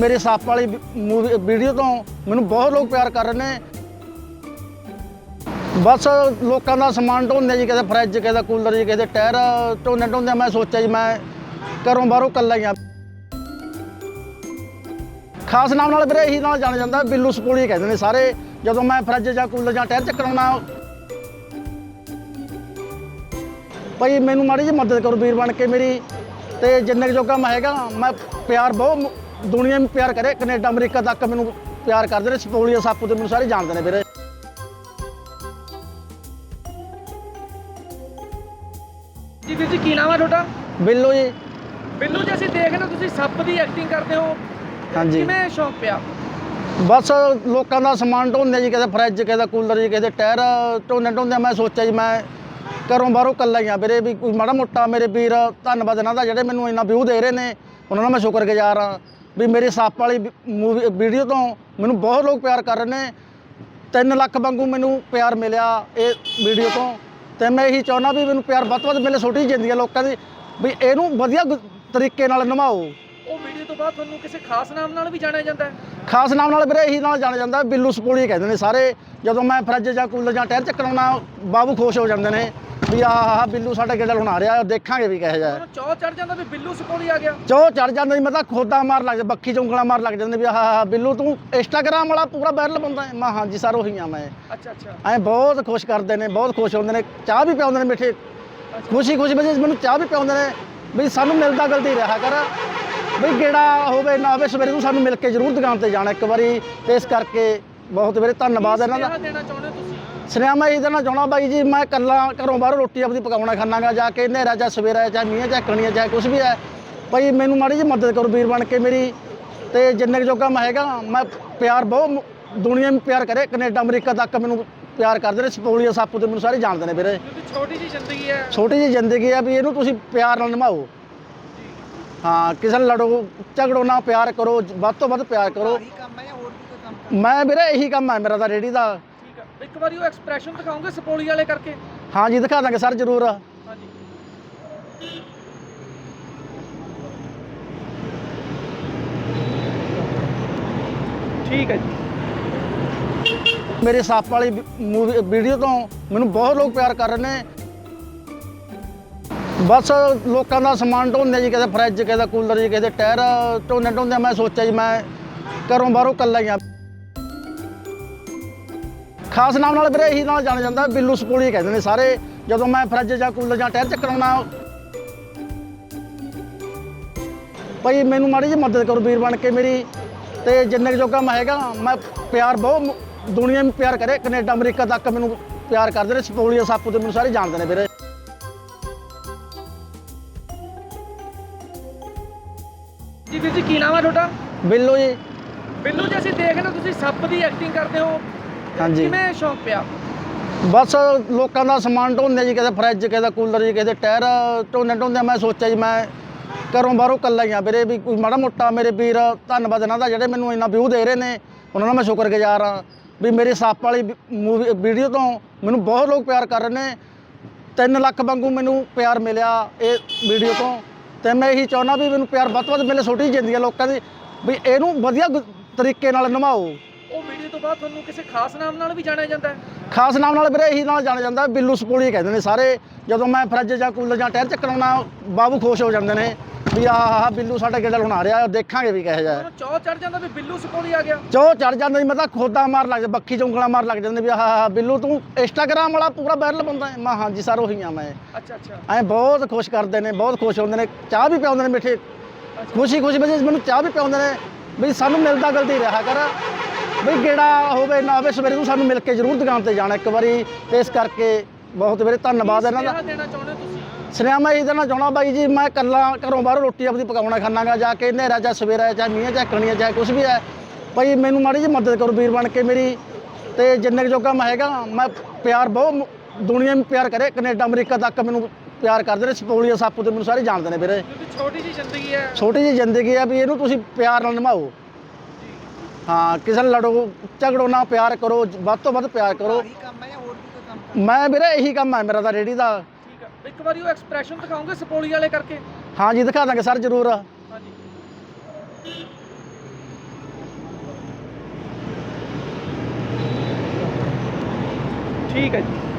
ਮੇਰੇ ਸੱਪ ਵਾਲੀ ਮੂਵੀ ਵੀਡੀਓ ਤੋਂ ਮੈਨੂੰ ਬਹੁਤ ਲੋਕ ਪਿਆਰ ਕਰ ਰਹੇ ਨੇ। ਬਸ ਲੋਕਾਂ ਦਾ ਸਮਾਨ ਢੋਂਦੇ ਜੀ ਕਿਸੇ ਫਰਿੱਜ ਕਿਸੇ ਕੂਲਰ ਜੀ ਕਿਸੇ ਟਾਇਰ ਢੋਂਦੇ ਢੋਂਦੇ ਮੈਂ ਸੋਚਿਆ ਜੀ, ਮੈਂ ਘਰੋਂ ਬਾਹਰੋਂ ਇਕੱਲਾ ਹੀ ਆ। ਖਾਸ ਨਾਮ ਨਾਲ ਵੀਰੇ ਇਹੀ ਨਾਲ ਜਾਣਿਆ ਜਾਂਦਾ, ਬਿੱਲੂ ਸਕੂਲੀ ਕਹਿੰਦੇ ਨੇ ਸਾਰੇ, ਜਦੋਂ ਮੈਂ ਫਰਿੱਜ ਜਾਂ ਕੂਲਰ ਜਾਂ ਟਾਇਰ ਚੱਕਣਾ ਭਾਈ ਮੈਨੂੰ ਮਾੜੀ ਜੀ ਮਦਦ ਕਰੋ ਵੀਰ ਬਣ ਕੇ ਮੇਰੀ, ਤੇ ਜਿੰਨੇ ਕੁ ਜੋਗਾ ਮੈਂ ਹੈਗਾ, ਮੈਂ ਪਿਆਰ ਬਹੁਤ ਦੁਨੀਆ ਨੂੰ ਪਿਆਰ ਕਰੇ ਕੈਨੇਡਾ ਅਮਰੀਕਾ ਤੱਕ ਮੈਨੂੰ ਪਿਆਰ ਕਰਦੇ ਨੇ ਸਪੋਲੀਆ ਸਾਪੂ ਤੇ ਮੈਨੂੰ ਸਾਰੇ ਜਾਣਦੇ ਨੇ ਵੀਰੇ। ਜੀ ਵੀਰ ਜੀ ਕੀ ਨਾਮ ਹੈ ਤੁਹਾਡਾ? ਬਿੱਲੂ ਜੀ। ਬਿੱਲੂ ਜੀ ਅਸੀਂ ਦੇਖ ਰਹੇ ਹਾਂ ਤੁਸੀਂ ਸੱਪ ਦੀ ਐਕਟਿੰਗ ਕਰਦੇ ਹੋ। ਹਾਂਜੀ। ਕਿਵੇਂ ਸ਼ੌਂਕ ਪਿਆ? ਬਸ ਲੋਕਾਂ ਦਾ ਸਮਾਨ ਢੋਂਦੇ ਜੀ ਕਿਸੇ ਫਰਿੱਜ ਕਿਸੇ ਕੂਲਰ ਜੀ ਕਿਸੇ ਟਾਇਰ ਢੋਂਦੇ ਢੋਂਦੇ ਮੈਂ ਸੋਚਿਆ ਜੀ ਮੈਂ ਘਰੋਂ ਬਾਹਰੋਂ ਇਕੱਲਾ ਹੀ ਆ ਵੀਰੇ ਵੀ ਕੋਈ ਮਾੜਾ ਮੋਟਾ ਮੇਰੇ ਵੀਰ ਧੰਨਵਾਦ ਇਹਨਾਂ ਦਾ ਜਿਹੜੇ ਮੈਨੂੰ ਇੰਨਾ ਵਿਊ ਦੇ ਰਹੇ ਨੇ ਉਹਨਾਂ ਦਾ ਮੈਂ ਸ਼ੁਕਰਗੁਜ਼ਾਰ ਹਾਂ। ਵੀ ਮੇਰੇ ਸੱਪ ਵਾਲੀ ਮੂਵੀ ਵੀਡੀਓ ਤੋਂ ਮੈਨੂੰ ਬਹੁਤ ਲੋਕ ਪਿਆਰ ਕਰ ਰਹੇ ਨੇ। 3 ਲੱਖ ਵਾਂਗੂ ਮੈਨੂੰ ਪਿਆਰ ਮਿਲਿਆ ਇਹ ਵੀਡੀਓ ਤੋਂ। ਤੇ ਮੈਂ ਇਹੀ ਚਾਹੁੰਦਾ ਵੀ ਮੈਨੂੰ ਪਿਆਰ ਵੱਧ ਵੱਧ ਮਿਲੇ ਛੋਟੀ ਜ਼ਿੰਦਗੀ ਲੋਕਾਂ ਦੀ ਵੀ ਇਹਨੂੰ ਵਧੀਆ ਤਰੀਕੇ ਨਾਲ ਨਿਭਾਓ। ਉਹ ਵੀਡੀਓ ਤੋਂ ਬਾਅਦ ਤੁਹਾਨੂੰ ਕਿਸੇ ਖਾਸ ਨਾਮ ਨਾਲ ਵੀ ਜਾਣਿਆ ਜਾਂਦਾ ਹੈ? ਖਾਸ ਨਾਮ ਨਾਲ ਵੀਰੇ ਇਹੀ ਨਾਲ ਜਾਣਿਆ ਜਾਂਦਾ ਬਿੱਲੂ ਸਕੂਲੀ ਕਹਿੰਦੇ ਨੇ ਸਾਰੇ। ਜਦੋਂ ਮੈਂ ਫਰਿੱਜ ਜਾਂ ਕੂਲਰ ਜਾਂ ਟਾਇਰ ਚੱਕਰਾਉਣਾ ਬਾਬੂ ਖੁਸ਼ ਹੋ ਜਾਂਦੇ ਨੇ। ਵੀ ਆਹ ਬਿੱਲੂ ਸਾਡਾ ਗੇੜਾ ਹੁਣ ਰਿਹਾ ਦੇਖਾਂਗੇ ਵੀ ਕਿਹੋ ਜਿਹਾ ਚੌ ਚੜ ਜਾਂਦਾ ਵੀ ਬਿੱਲੂ ਸਕੋਲੀ ਆ ਗਿਆ। ਚੋ ਚੜ ਜਾਂਦਾ ਜੀ ਮੈਂ ਤਾਂ ਖੋਦਾ ਮਾਰ ਲੱਗ ਜਾਂਦਾ ਬੱਖੀ ਚੌਂਕਲਾ ਮਾਰ ਲੱਗ ਜਾਂਦੇ ਵੀ ਆਹ ਬਿੱਲੂ ਤੂੰ ਇੰਸਟਾਗ੍ਰਾਮ ਵਾਲਾ ਪੂਰਾ ਵਾਇਰਲ ਬੰਦਾ ਹੈ। ਮੈਂ ਹਾਂਜੀ ਸਰ ਉਹੀ ਆ ਮੈਂ। ਅੱਛਾ ਅੱਛਾ। ਐਂ ਬਹੁਤ ਖੁਸ਼ ਕਰਦੇ ਨੇ ਬਹੁਤ ਖੁਸ਼ ਹੁੰਦੇ ਨੇ ਚਾਹ ਵੀ ਪਿਆਉਂਦੇ ਨੇ ਮਿੱਠੇ। ਖੁਸ਼ੀ ਖੁਸ਼ੀ ਵਿੱਚ ਮੈਨੂੰ ਚਾਹ ਵੀ ਪਿਆਉਂਦੇ ਨੇ ਵੀ ਸਾਨੂੰ ਮਿਲਦਾ ਗਲਤੀ ਰਿਹਾ ਕਰ। ਵੀ ਗੇੜਾ ਹੋਵੇ ਨਾ ਹੋਵੇ ਸਵੇਰੇ ਨੂੰ ਸਾਨੂੰ ਮਿਲ ਕੇ ਜ਼ਰੂਰ ਦੁਕਾਨ ਤੇ ਜਾਣਾ ਇੱਕ ਵਾਰੀ। ਤੇ ਇਸ ਕਰਕੇ ਬਹੁਤ ਵੀਰੇ ਧੰਨਵਾਦ ਇਹਨਾਂ ਦਾ। ਸੁਨੇਹਾ ਦੇਣਾ ਚਾਹੁੰਦੇ ਹੋ ਤੁਸੀਂ? ਸੁਨੇਹਾ ਮੈਂ ਇਹ ਦੇਣਾ ਚਾਹਣਾ ਬਾਈ ਜੀ ਮੈਂ ਇਕੱਲਾ ਘਰੋਂ ਬਾਹਰੋਂ ਰੋਟੀ ਆਪਦੀ ਪਕਾਉਣਾ ਖਾਣਾਗਾ ਜਾ ਕੇ ਹਨੇਰਾ ਜਾਂ ਸਵੇਰਾ ਚਾਹੇ ਮੀਂਹ ਚਾਹੇ ਕਣੀਆਂ ਚਾਹੇ ਕੁਝ ਵੀ ਹੈ। ਭਾਈ ਮੈਨੂੰ ਮਾੜੀ ਜੀ ਮਦਦ ਕਰੋ ਵੀਰ ਬਣ ਕੇ ਮੇਰੀ ਤੇ ਜਿੰਨੇ ਜੋਗਾ ਮੈਂ ਹੈਗਾ ਮੈਂ ਪਿਆਰ ਬਹੁਤ ਦੁਨੀਆ ਨੂੰ ਪਿਆਰ ਕਰੇ ਕੈਨੇਡਾ ਅਮਰੀਕਾ ਤੱਕ ਮੈਨੂੰ ਪਿਆਰ ਕਰਦੇ ਨੇ ਸਪੋਲੀਆ ਸਾਪੂ ਤੇ ਮੈਨੂੰ ਸਾਰੇ ਜਾਣਦੇ ਨੇ ਵੀਰੇ। ਛੋਟੀ ਜੀ ਜ਼ਿੰਦਗੀ ਹੈ। ਛੋਟੀ ਜੀ ਜ਼ਿੰਦਗੀ ਆ ਵੀ ਇਹਨੂੰ ਤੁਸੀਂ ਪਿਆਰ ਨਾਲ ਨਿਭਾਓ। ਹਾਂ ਕਿਸੇ ਨਾਲ ਲੜੋ ਝਗੜੋ ਨਾ ਪਿਆਰ ਕਰੋ ਵੱਧ ਤੋਂ ਵੱਧ ਪਿਆਰ ਕਰੋ। ਮੈਂ ਵੀਰੇ ਇਹੀ ਕੰਮ ਹੈ ਮੇਰਾ ਤਾਂ ਰੇੜੀ ਦਾ। ਹੈ ਇੱਕ ਵਾਰੀ ਉਹ ਐਕਸਪ੍ਰੈਸ਼ਨ ਦਿਖਾਓਗੇ ਸਪੋਲੀ ਵਾਲੇ ਕਰਕੇ? ਹਾਂ ਜੀ ਦਿਖਾ ਦਾਂਗੇ ਸਰ ਜ਼ਰੂਰ। ਹਾਂਜੀ। ਠੀਕ ਹੈ ਜੀ। ਮੇਰੇ ਸੱਪ ਵਾਲੀ ਮੂਵੀ ਵੀਡੀਓ ਤੋਂ ਮੈਨੂੰ ਬਹੁਤ ਲੋਕ ਪਿਆਰ ਕਰ ਰਹੇ ਨੇ। ਬਸ ਲੋਕਾਂ ਦਾ ਸਮਾਨ ਢੋਂਦੇ ਜੀ ਕਿਸੇ ਫਰਿੱਜ ਕਿਸੇ ਕੂਲਰ ਜੀ ਕਿਸੇ ਟਾਇਰ ਢੋਂਦੇ ਢੋਂਦੇ ਮੈਂ ਸੋਚਿਆ ਜੀ ਮੈਂ ਘਰੋਂ ਬਾਹਰੋਂ ਇਕੱਲਾ ਹੀ ਆ। ਖਾਸ ਨਾਮ ਨਾਲ ਵੀਰੇ ਇਹੀ ਨਾਲ ਜਾਣਿਆ ਜਾਂਦਾ ਬਿੱਲੂ ਸਕੂਲੀ ਕਹਿੰਦੇ ਨੇ ਸਾਰੇ ਜਦੋਂ ਮੈਂ ਫਰਿੱਜ ਜਾਂ ਕੂਲਰ ਜਾਂ ਟਾਇਰ ਚੱਕਰਾਉਣਾ ਭਾਈ ਮੈਨੂੰ ਮਾੜੀ ਜੀ ਮਦਦ ਕਰੋ ਵੀਰ ਬਣ ਕੇ ਮੇਰੀ ਤੇ ਜਿੰਨੇ ਕੁ ਜੋਗਾ ਮੈਂ ਹੈਗਾ ਮੈਂ ਪਿਆਰ ਬਹੁਤ ਦੁਨੀਆ ਨੂੰ ਪਿਆਰ ਕਰੇ ਕੈਨੇਡਾ ਅਮਰੀਕਾ ਤੱਕ ਮੈਨੂੰ ਪਿਆਰ ਕਰਦੇ ਨੇ ਸਪੋਲੀਆ ਸਾਪੂ ਤੇ ਮੈਨੂੰ ਸਾਰੇ ਜਾਣਦੇ ਨੇ ਵੀਰੇ। ਜੀ ਵੀਰ ਜੀ ਕੀ ਨਾਮ ਹੈ ਤੁਹਾਡਾ? ਬਿੱਲੂ ਜੀ। ਬਿੱਲੂ ਜੀ ਅਸੀਂ ਦੇਖ ਰਹੇ ਹਾਂ ਤੁਸੀਂ ਸੱਪ ਦੀ ਐਕਟਿੰਗ ਕਰਦੇ ਹੋ। ਹਾਂਜੀ। ਕਿਵੇਂ ਸ਼ੌਂਕ ਪਿਆ ਬਸ ਲੋਕਾਂ ਦਾ ਸਮਾਨ ਢੋਂਦੇ ਜੀ ਕਿਸੇ ਫਰਿੱਜ ਕਿਸੇ ਕੂਲਰ ਜੀ ਕਿਸੇ ਟਾਇਰ ਢੋਂਦੇ ਢੋਂਦੇ ਮੈਂ ਸੋਚਿਆ ਜੀ ਮੈਂ ਘਰੋਂ ਬਾਹਰੋਂ ਇਕੱਲਾ ਹੀ ਆ ਵੀਰੇ ਵੀ ਕੋਈ ਮਾੜਾ ਮੋਟਾ ਮੇਰੇ ਵੀਰ ਧੰਨਵਾਦ ਇਹਨਾਂ ਦਾ ਜਿਹੜੇ ਮੈਨੂੰ ਇੰਨਾ ਵਿਊ ਦੇ ਰਹੇ ਨੇ ਉਹਨਾਂ ਦਾ ਮੈਂ ਸ਼ੁਕਰਗੁਜ਼ਾਰ ਹਾਂ ਵੀ ਮੇਰੇ ਸੱਪ ਵਾਲੀ ਮੂਵੀ ਵੀਡੀਓ ਤੋਂ ਮੈਨੂੰ ਬਹੁਤ ਲੋਕ ਪਿਆਰ ਕਰ ਰਹੇ ਨੇ। 3 ਲੱਖ ਵਾਂਗੂ ਮੈਨੂੰ ਪਿਆਰ ਮਿਲਿਆ ਇਹ ਵੀਡੀਓ ਤੋਂ ਤੇ ਮੈਂ ਇਹੀ ਚਾਹੁੰਦਾ ਵੀ ਮੈਨੂੰ ਪਿਆਰ ਵੱਧ ਤੋਂ ਵੱਧ ਮਿਲੇ ਛੋਟੀ ਜ਼ਿੰਦਗੀ ਆ ਲੋਕਾਂ ਦੀ ਵੀ ਇਹਨੂੰ ਵਧੀਆ ਗੁ- ਤਰੀਕੇ ਨਾਲ ਨਿਭਾਓ। ਉਹ ਵੀਡੀਓ ਤੋਂ ਬਾਅਦ ਤੁਹਾਨੂੰ ਕਿਸੇ ਖਾਸ ਨਾਮ ਨਾਲ ਵੀ ਜਾਣਿਆ ਜਾਂਦਾ ਹੈ? ਖਾਸ ਨਾਮ ਨਾਲ ਵੀਰੇ ਇਹੀ ਨਾਲ ਜਾਣਿਆ ਜਾਂਦਾ ਬਿੱਲੂ ਸਕੂਲੀ ਕਹਿੰਦੇ ਨੇ ਸਾਰੇ। ਜਦੋਂ ਮੈਂ ਫਰਿੱਜ ਜਾਂ ਕੂਲਰ ਜਾਂ ਟਾਇਰ ਚੱਕਰਾਉਣਾ ਬਾਬੂ ਖੁਸ਼ ਹੋ ਜਾਂਦੇ ਨੇ ਵੀ ਆਹ ਆਹ ਬਿੱਲੂ ਸਾਡਾ ਗੇੜਾ ਹੁਣ ਰਿਹਾ ਦੇਖਾਂਗੇ ਵੀ ਕਿਹੋ ਜਿਹਾ ਚੌ ਚੜ ਜਾਂਦਾ ਵੀ ਬਿੱਲੂ ਸਕੋਲੀ ਆ ਗਿਆ। ਚੋ ਚੜ ਜਾਂਦਾ ਜੀ ਮੈਂ ਤਾਂ ਖੋਦਾ ਮਾਰ ਲੱਗ ਜਾਂਦਾ ਬੱਖੀ ਚੌਂਕਲਾ ਮਾਰ ਲੱਗ ਜਾਂਦੇ ਵੀ ਆਹ ਆਹ ਬਿੱਲੂ ਤੂੰ ਇੰਸਟਾਗ੍ਰਾਮ ਵਾਲਾ ਪੂਰਾ ਵਾਇਰਲ ਬੰਦਾ ਹੈ। ਮੈਂ ਹਾਂਜੀ ਸਰ ਉਹੀ ਆ ਮੈਂ। ਅੱਛਾ ਅੱਛਾ। ਐਂ ਬਹੁਤ ਖੁਸ਼ ਕਰਦੇ ਨੇ ਬਹੁਤ ਖੁਸ਼ ਹੁੰਦੇ ਨੇ ਚਾਹ ਵੀ ਪਿਆਉਂਦੇ ਨੇ ਮਿੱਠੇ। ਖੁਸ਼ੀ ਖੁਸ਼ੀ ਮੈਨੂੰ ਚਾਹ ਵੀ ਪਿਆਉਂਦੇ ਨੇ ਵੀ ਸਾਨੂੰ ਮਿਲਦਾ ਗਲਤੀ ਰਿਹਾ ਕਰ। ਵੀ ਗੇੜਾ ਹੋਵੇ ਨਾ ਹੋਵੇ ਸਵੇਰੇ ਨੂੰ ਸਾਨੂੰ ਮਿਲ ਕੇ ਜ਼ਰੂਰ ਦੁਕਾਨ ਤੇ ਜਾਣਾ ਇੱਕ ਵਾਰੀ ਤੇ ਇਸ ਕਰਕੇ ਬਹੁਤ ਵੀਰੇ ਧੰਨਵਾਦ ਇਹਨਾਂ ਦਾ। ਸੁਨੇਹਾ ਦੇਣਾ ਚਾਹੁੰਦੇ ਹੋ ਤੁਸੀਂ? ਸੁਨੇਹਾ ਮੈਂ ਇਹ ਦੇਣਾ ਚਾਹਣਾ ਬਾਈ ਜੀ ਮੈਂ ਇਕੱਲਾ ਘਰੋਂ ਬਾਹਰੋਂ ਰੋਟੀ ਆਪਦੀ ਪਕਾਉਣਾ ਖਾਣਾਗਾ ਜਾ ਕੇ ਹਨੇਰਾ ਜਾਂ ਸਵੇਰਾ ਚਾਹੇ ਮੀਂਹ ਚਾਹੇ ਕਣੀਆਂ ਚਾਹੇ ਕੁਝ ਵੀ ਹੈ। ਭਾਈ ਮੈਨੂੰ ਮਾੜੀ ਜੀ ਮਦਦ ਕਰੋ ਵੀਰ ਬਣ ਕੇ ਮੇਰੀ ਤੇ ਜਿੰਨੇ ਕੁ ਜੋਗਾ ਮੈਂ ਹੈਗਾ ਮੈਂ ਪਿਆਰ ਬਹੁਤ ਦੁਨੀਆ ਨੂੰ ਪਿਆਰ ਕਰੇ ਕੈਨੇਡਾ ਅਮਰੀਕਾ ਤੱਕ ਮੈਨੂੰ ਪਿਆਰ ਕਰਦੇ ਨੇ ਸਪੋਲੀਆ ਸਾਪੂ ਤੇ ਮੈਨੂੰ ਸਾਰੇ ਜਾਣਦੇ ਨੇ ਵੀਰੇ। ਛੋਟੀ ਜੀ ਜ਼ਿੰਦਗੀ ਹੈ। ਛੋਟੀ ਜੀ ਜ਼ਿੰਦਗੀ ਆ ਵੀ ਇਹਨੂੰ ਤੁਸੀਂ ਪਿਆਰ ਨਾਲ ਨਿਭਾਓ। ਹਾਂ ਕਿਸੇ ਨਾਲ ਲੜੋ ਝਗੜੋ ਨਾ ਪਿਆਰ ਕਰੋ ਵੱਧ ਤੋਂ ਵੱਧ ਪਿਆਰ ਕਰੋ। ਮੈਂ ਵੀਰੇ ਇਹੀ ਕੰਮ ਹੈ ਮੇਰਾ ਤਾਂ ਰੇੜੀ ਦਾ। ਇੱਕ ਵਾਰੀ ਉਹ ਐਕਸਪ੍ਰੈਸ਼ਨ ਦਿਖਾਉਂਗੇ ਸਪੋਲੀ ਵਾਲੇ ਕਰਕੇ? ਹਾਂ ਜੀ ਦਿਖਾ ਦਾਂਗੇ ਸਰ ਜ਼ਰੂਰ। ਹਾਂਜੀ। ਠੀਕ ਹੈ ਜੀ।